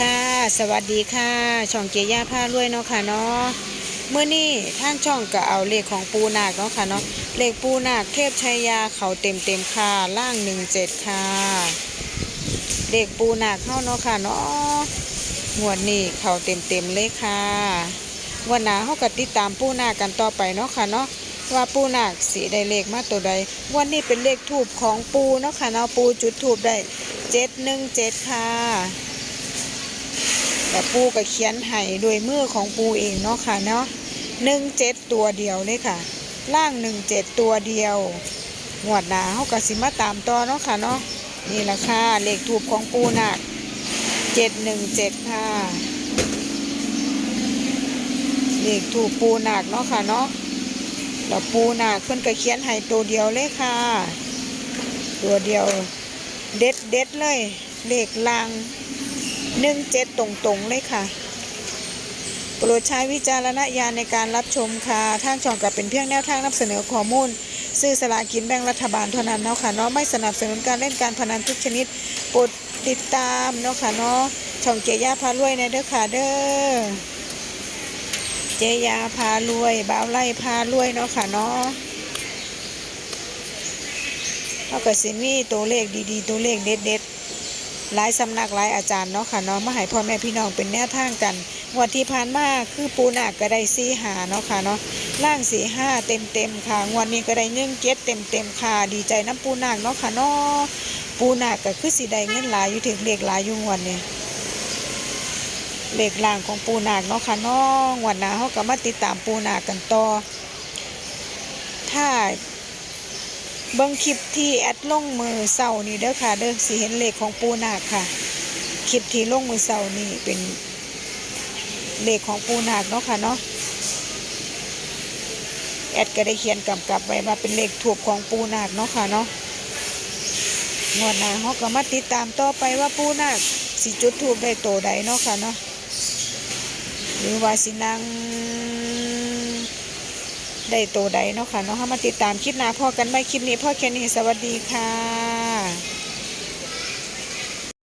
ค่ะ สวัสดีค่ะ ช่องเกียร์ย่าผ้ารวยเนาะค่ะเนาะเมื่อนี้ท่านช่องก็เอาเลขของปูนาคเนาะค่ะเนาะเลขปูนาคเทพชัยยาเขาเต็มเต็มค่ะล่างหนึ่งเจ็ดค่ะเลขปูนาคเข้าเนาะค่ะเนาะงวดนี้เขาเต็มเต็มเลยค่ะวันหน้าเขาก็ติดตามปูนาคกันต่อไปเนาะค่ะเนาะว่าปูนาคสีได้เลขมาตัวใด วันนี้เป็นเลขทูบของปูเนาะค่ะเนาะปูจุดทูบได้เจ็ดหนึ่งเจ็ดค่ะ แต่ปูก็เขียนให้ด้วยมือของปูเองเนาะค่ะเนาะหนึ่งเจ็ดตัวเดียวเลยค่ะ ล่างหนึ่งเจ็ดตัวเดียวงวดหนาเขากสิมาตามต่อเนาะค่ะเนาะนี่แหละค่ะเลขถูกของปูหนักเจ็ดหนึ่งเจ็ดค่ะเลขถูกปูหนักเนาะค่ะเนาะแล้วปูหนักเพิ่นก็เขียนให้ตัวเดียวเลยค่ะ ตัวเดียวเด็ดเด็ดเลย เลขลาง หนึ่งเจ็ดตรงๆ เลยค่ะ โปรดใช้วิจารณญาณในการรับชมค่ะทางช่องกับเป็นเพียงแนวทางนำเสนอข้อมูล ซื้อสลากินแบ่งรัฐบาลเท่านั้นเนาะค่ะเนาะไม่สนับสนุนการเล่นการพนันทุกชนิดโปรดติดตามเนาะค่ะเนาะช่องเจียาพารวยในเด้อค่ะเด้อเจียาพารวยบ่าวไล่พารวยเนาะค่ะเนาะเท่ากับสิมีตัวเลขดีๆ ตัวเลขเด็ดๆ หลายสำนักหลายอาจารย์เนาะค่ะเนาะมาให้พ่อแม่พี่น้องเป็นแนวทางกันงวันที่ผ่านมาคือปูนาก็ได้สีหาเนาะค่ะเนาะล่างสีห้าเต็มเต็มค่ะงวันนี้ก็ได้เงินเก็ตเต็มเต็มค่ะดีใจน้ำปูนาคเนาะค่ะเนาะปูนาก็คือสีได้เงินหลายอยู่ถึงเหลขหลายอยู่งวันนี้เหลขล่างของปูนาคเนาะค่ะเนาะงวันหน้าเขาก็มาติดตามปูนากันต่อถ้า เบิ่งคลิปที่แอดลงมือเสานี่เด้อค่ะ เด้อสิเห็นเหลขของปูนาคค่ะ คลิปที่ลงมือเสานี่เป็นเหลขของปูนาคเนาะค่ะเนาะแอดก็ได้เขียนกำกับไว้ว่าเป็นเลขถูกของปูนาคเนาะค่ะเนาะงวดหน้าเขาก็มาติดตามต่อไปว่าปูนาคสิจุดถูกได้โตใดเนาะค่ะเนาะหรือว่าสินาง ได้โตใดเนาะค่ะเนาะเฮามาติดตามคลิปหน้าพ่อกันไหมคลิปนี้พ่อแค่นี้สวัสดีค่ะ